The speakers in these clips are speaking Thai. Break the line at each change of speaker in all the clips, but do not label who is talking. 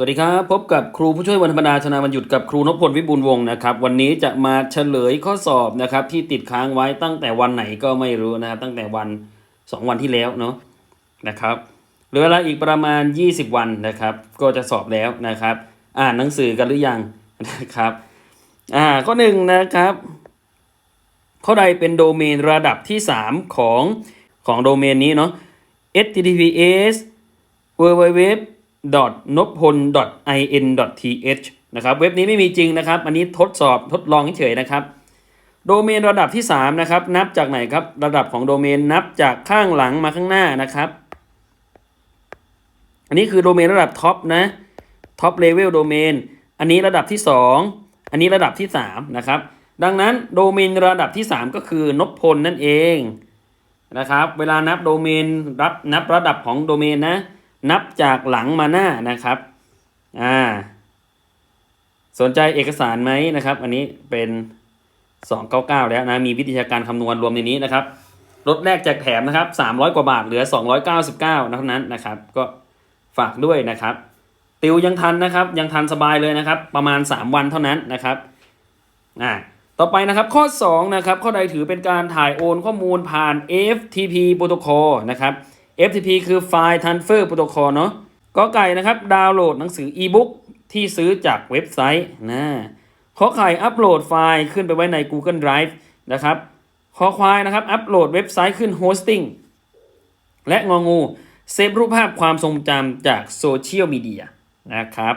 สวัสดีครับ พบกับครูผู้ช่วยวันธรรมดาชนาวันหยุดกับครูนพพลวิบูลวงศ์นะครับ วันนี้จะมาเฉลยข้อสอบนะครับ ที่ติดค้างไว้ตั้งแต่วันไหนก็ไม่รู้นะครับ ตั้งแต่วัน 2 วันที่แล้วเนาะนะครับเหลือเวลาอีกประมาณ 20 วันนะครับ ก็จะสอบแล้วนะครับ อ่านหนังสือกันหรือยังนะครับอ่าข้อหนึ่งนะครับข้อใดเป็นโดเมนระดับที่ 3 ของของโดเมนนี้เนาะ https www n o p o l in th นะครับเว็บนี้ไม่มีจริงนะครับ อันนี้ทดสอบทดลองเฉยๆนะครับ โดเมนระดับที่ 3 นะครับ นับจากไหนครับ ระดับของโดเมนนับจากข้างหลังมาข้างหน้านะครับ อันนี้คือโดเมนระดับท็อปนะท็อปเลเวลโดเมนอันนี้ระดับที่ 2 อันนี้ระดับที่ 3 นะครับ ดังนั้นโดเมนระดับที่ 3 ก็คือนพพลนั่นเองนะครับ เวลานับโดเมนรับนับระดับของโดเมนนะ นับจากหลังมาหน้านะครับอ่าสนใจเอกสารไหมนะครับ อันนี้เป็น 299 แล้วนะ มีวิทยาการคำนวณรวมในนี้นะครับลดแรกแจกแถมนะครับ 300 กว่าบาทเหลือ 299นะเท่านั้นนะครับ ก็ฝากด้วยนะครับ ติวยังทันนะครับ ยังทันสบายเลยนะครับ ประมาณ 3 วันเท่านั้นนะครับอ่าต่อไปนะครับข้อ2นะครับข้อใดถือเป็นการถ่ายโอนข้อมูลผ่าน FTP Protocol นะครับ FTP คือ File Transfer Protocol เนาะก็ไก่นะครับ ดาวน์โหลดหนังสือ e-book ที่ซื้อจากเว็บไซต์นะขอไข่อัปโหลดไฟล์ขึ้นไปไว้ใน Google Drive นะครับขอควายนะครับ อัปโหลดเว็บไซต์ขึ้นโฮสติ้งและงองูเซฟรูปภาพความทรงจำจากโซเชียลมีเดียนะครับ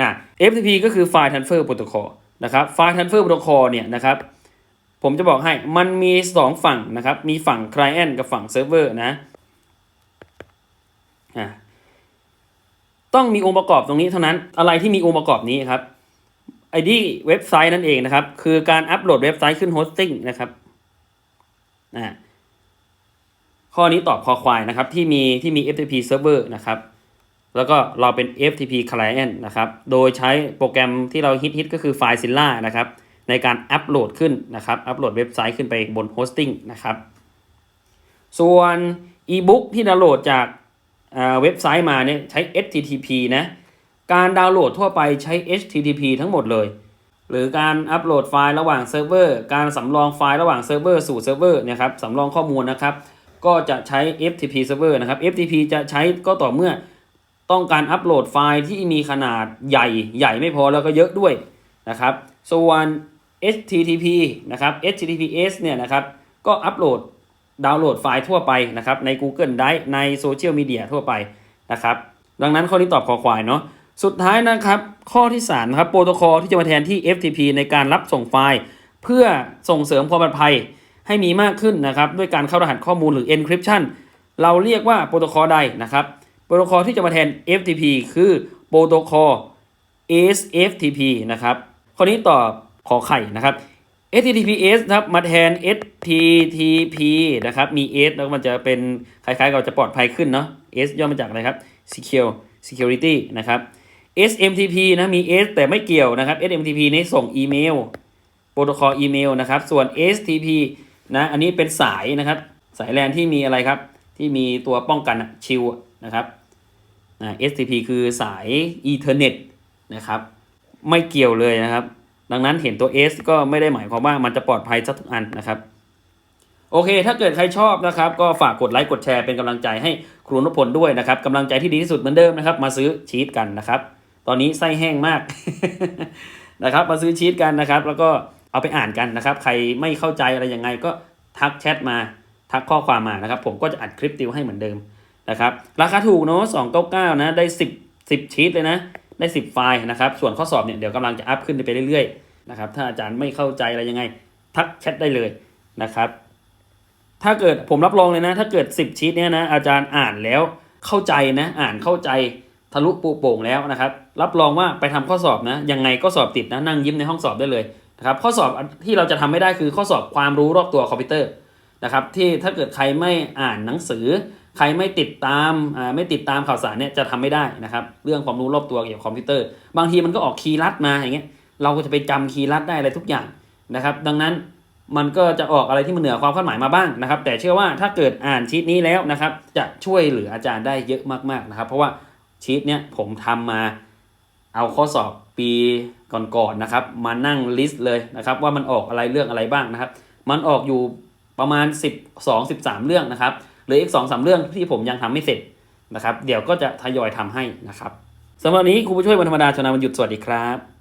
อะ FTP ก็คือ File Transfer Protocol นะครับ File Transfer Protocol เนี่ยนะครับ ผมจะบอกให้มันมี 2 ฝั่งนะครับ มีฝั่ง Client กับฝั่ง Server นะอะ ต้องมีองค์ประกอบตรงนี้เท่านั้นอะไรที่มีองค์ประกอบนี้ครับไอดีเว็บไซต์นั่นเองนะครับ คือการอัปโหลดเว็บไซต์ขึ้นโฮสติ้งนะครับอ่าข้อนี้ตอบคอควายนะครับ ที่มีที่มี FTP server นะครับ แล้วก็เราเป็น FTP client นะครับ โดยใช้โปรแกรมที่เราฮิตๆก็คือ FileZilla นะครับ ในการอัปโหลดขึ้นนะครับ อัปโหลดเว็บไซต์ขึ้นไปบนโฮสติ้งนะครับ ส่วน e-book ที่ดาวน์โหลดจาก เว็บไซต์มาเนี่ยใช้ HTTP นะ การดาวน์โหลดทั่วไปใช้ HTTP ทั้งหมดเลย หรือการอัปโหลดไฟล์ระหว่างเซิร์ฟเวอร์ การสำรองไฟล์ระหว่างเซิร์ฟเวอร์สู่เซิร์ฟเวอร์นะครับสำรองข้อมูลนะครับ ก็จะใช้ FTP server นะครับ FTP จะใช้ก็ต่อเมื่อต้องการอัปโหลดไฟล์ที่มีขนาดใหญ่ใหญ่ไม่พอแล้วก็เยอะด้วยนะครับ ส่วน HTTP นะครับ HTTPS เนี่ยนะครับ ก็อัปโหลด ดาวน์โหลดไฟล์ทั่วไปนะครับใน Google Drive ในโซเชียลมีเดียทั่วไปนะครับดังนั้นข้อนี้ตอบคอควายเนาะสุดท้ายนะครับข้อที่3นะครับโปรโตคอลที่จะมาแทนที่ FTP ในการรับส่งไฟล์ เพื่อส่งเสริมความปลอดภัยให้มีมากขึ้นนะครับด้วยการเข้ารหัสข้อมูลหรือ encryption เราเรียกว่าโปรโตคอลใดนะครับโปรโตคอลที่จะมาแทน FTP คือโปรโตคอล SFTP นะครับข้อนี้ตอบขอไข่นะครับ HTTPS นะครับมาแทน HTTP นะครับมี S แล้วมันจะเป็นคล้ายๆกับจะปลอดภัยขึ้นเนาะ S ย่อมาจากอะไรครับ Secure Security นะครับ SMTP นะมี S แต่ไม่เกี่ยวนะครับ SMTP นี่ส่งอีเมลโปรโตคอลอีเมลนะครับ ส่วน STP นะอันนี้เป็นสายนะครับ สายแลนที่มีอะไรครับ ที่มีตัวป้องกันชิลนะครับนะ STP คือสาย Ethernet นะครับ ไม่เกี่ยวเลยนะครับ ดังนั้นเห็นตัว S ก็ไม่ได้หมายความว่ามันจะปลอดภัยสักทุกอันนะครับ โอเค ถ้าเกิดใครชอบนะครับ ก็ฝากกดไลค์กดแชร์เป็นกำลังใจให้ครูนพพลด้วยนะครับกำลังใจที่ดีที่สุดเหมือนเดิมนะครับ มาซื้อชีตกันนะครับ ตอนนี้ไส้แห้งมากนะครับ มาซื้อชีตกันนะครับ แล้วก็เอาไปอ่านกันนะครับ ใครไม่เข้าใจอะไรยังไงก็ทักแชทมาทักข้อความมานะครับ ผมก็จะอัดคลิปติวให้เหมือนเดิมนะครับ ราคาถูกเนาะ299นะได้10 10ชีตเลยนะ ได้ 10 ไฟล์นะครับ ส่วนข้อสอบเนี่ยเดี๋ยวกำลังจะอัพขึ้นไปเรื่อยๆนะครับ ถ้าอาจารย์ไม่เข้าใจอะไรยังไง ทักแชทได้เลยนะครับ ถ้าเกิดผมรับรองเลยนะ ถ้าเกิด 10 ชีตเนี่ยนะอาจารย์อ่านแล้วเข้าใจนะ อ่านเข้าใจทะลุปูโป่งแล้วนะครับ รับรองว่าไปทำข้อสอบนะ ยังไงก็สอบติดนะ นั่งยิ้มในห้องสอบได้เลยนะครับ ข้อสอบที่เราจะทำไม่ได้คือข้อสอบความรู้รอบตัวคอมพิวเตอร์นะครับ ที่ถ้าเกิดใครไม่อ่านหนังสือ ใครไม่ติดตามอ่าไม่ติดตามข่าวสารเนี่ยจะทำไม่ได้นะครับ เรื่องความรู้รอบตัวเกี่ยวกับคอมพิวเตอร์ บางทีมันก็ออกคีย์ลัดมาอย่างเงี้ยเราก็จะไปจำคีย์ลัดได้อะไรทุกอย่างนะครับ ดังนั้นมันก็จะออกอะไรที่มันเหนือความคาดหมายมาบ้างนะครับ แต่เชื่อว่าถ้าเกิดอ่านชีตนี้แล้วนะครับ จะช่วยเหลืออาจารย์ได้เยอะมากๆนะครับ เพราะว่าชีตเนี้ยผมทำมาเอาข้อสอบปีก่อนๆนะครับ มานั่งลิสต์เลยนะครับ ว่ามันออกอะไรเรื่องอะไรบ้างนะครับ มันออกอยู่ประมาณ 12 13 เรื่องนะครับ หลืออีกสองสาเรื่องที่ผมยังทำไม่เสร็จนะครับ เดี๋ยวก็จะทยอยทำให้นะครับสำหรับนนี้ครูผู้ช่วยวันธรรมดาชนะวันหยุดสวัสดีครับ